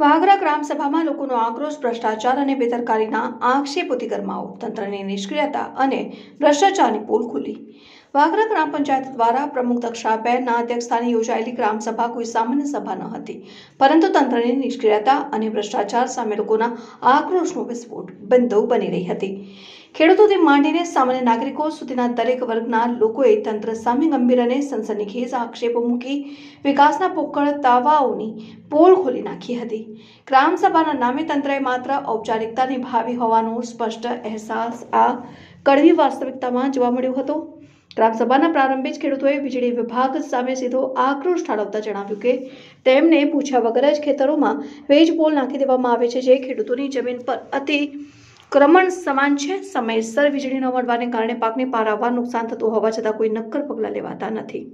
વાગરા ગ્રામસભામાં લોકોનો આક્રોશ, ભ્રષ્ટાચાર અને બેદરકારીના આક્ષેપોથી ગરમાવો. તંત્રની નિષ્ક્રિયતા અને ભ્રષ્ટાચારની પોલ ખુલી. વાગરા ગ્રામ પંચાયત દ્વારા પ્રમુખ દક્ષાબેનના અધ્યક્ષસ્થાને યોજાયેલી ગ્રામસભા કોઈ સામાન્ય સભા ન હતી. પરંતુ તંત્રની નિષ્ક્રિયતા અને ભ્રષ્ટાચાર સામે લોકોના આક્રોશનો વિસ્ફોટ બંધો બની રહી હતી. ખેડૂતોથી માંડીને સામાન્ય નાગરિકો સુધીના દરેક વર્ગના લોકોએ તંત્ર સામે ગંભીર અને સનસનીખેજ આક્ષેપો મૂકી વિકાસના પોકળ તાવાઓની પોલ ખોલી નાખી હતી. ગ્રામસભાના નામે તંત્રએ માત્ર ઔપચારિકતા નિભાવી હોવાનો સ્પષ્ટ અહેસાસ આ કડવી વાસ્તવિકતામાં જોવા મળ્યો હતો. ગ્રામસભાના પ્રારંભે જ ખેડૂતોએ વીજળી વિભાગ સામે સીધો આક્રોશ ઠાલવતા જણાવ્યું કે તેમને પૂછ્યા વગર જ ખેતરોમાં વેજ પોલ નાખી દેવામાં આવે છે, જે ખેડૂતોની જમીન પર અતિ ક્રમણ સમાન છે. સમયસર વીજળી ન મળવાને કારણે પાકને પારાવાર નુકસાન થતું હોવા છતાં કોઈ નક્કર પગલાં લેવાતા નથી.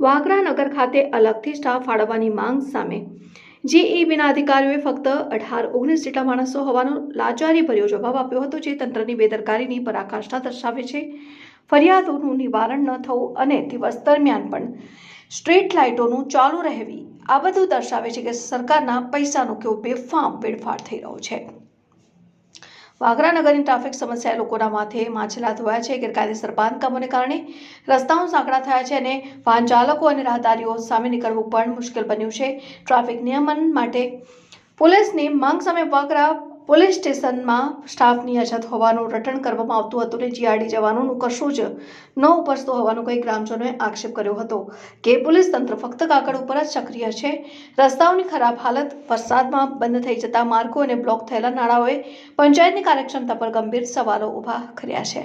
વાગરા નગર ખાતે અલગથી સ્ટાફ ફાળવવાની માંગ સામે જેઈબીના અધિકારીઓએ ફક્ત અઢાર ઓગણીસ જેટલા માણસો હોવાનો લાચારીભર્યો જવાબ આપ્યો હતો, જે તંત્રની બેદરકારીની પરાકાષ્ઠા દર્શાવે છે. ફરિયાદોનું નિવારણ ન થવું અને દિવસ દરમિયાન પણ સ્ટ્રીટ લાઇટોનું ચાલુ રહેવી, આ બધું દર્શાવે છે કે સરકારના પૈસાનો કેવો બેફામ વેડફાટ થઈ રહ્યો છે. વાગરા નગરની ટ્રાફિક સમસ્યાએ લોકોના માથે માછલા ધોયા છે, ગેરકાયદેસર બાંધકામોને કારણે રસ્તાઓ સાંકડા થયા છે અને વાહન ચાલકો અને રાહદારીઓ સામે નીકળવું પણ મુશ્કેલ બન્યું છે. ટ્રાફિક નિયમન માટે પોલીસની માંગ સામે વાગરા પોલીસ સ્ટેશનમાં સ્ટાફની અછત હોવાનું રટણ કરવામાં આવતું હતું અને જીઆરડી જવાનોનું કશું જ ન ઉપજતું હોવાનું કઈ ગ્રામજનોએ આક્ષેપ કર્યો હતો. કે પોલીસ તંત્ર ફક્ત કાગળ ઉપર જ સક્રિય છે? રસ્તાઓની ખરાબ હાલત, વરસાદમાં બંધ થઈ જતા માર્ગો અને બ્લોક થયેલા નાળાઓએ પંચાયતની કાર્યક્ષમતા પર ગંભીર સવાલો ઊભા કર્યા છે.